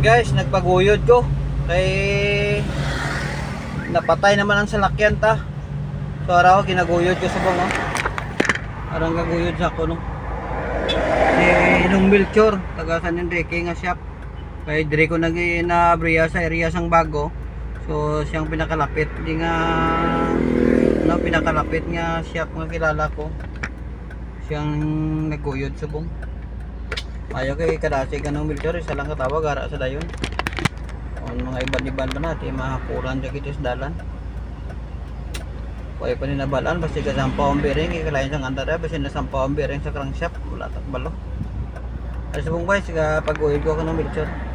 guys, nagpaguyod ko. Kay napatay naman ang salakyan ta. So araw kinaguyod ko sa bungo. Arang gaguyod sa ako no. Si Inong Milchor, taga San Enrique nga shop. Kay dire ko nag na sa area sang bago. So siyang pinakalapit di nga no pinakalapit nga shop nga kilala ko. Siyang naguyod sa bung. Ayaw kay kadasi ka ng Milchor, isa lang katawag ara sa dayon. Ang mga iban-iban pa natin, mahapuran sa kitis dalan. Kaya pa ninabalaan, basta ka sampaw ang bearing, ikalayan sa nganda basta nasampaw ang bearing sa crankshaft, wala tak balo. Ay sa buong guys, pag-uwi ko ako ng Milchor.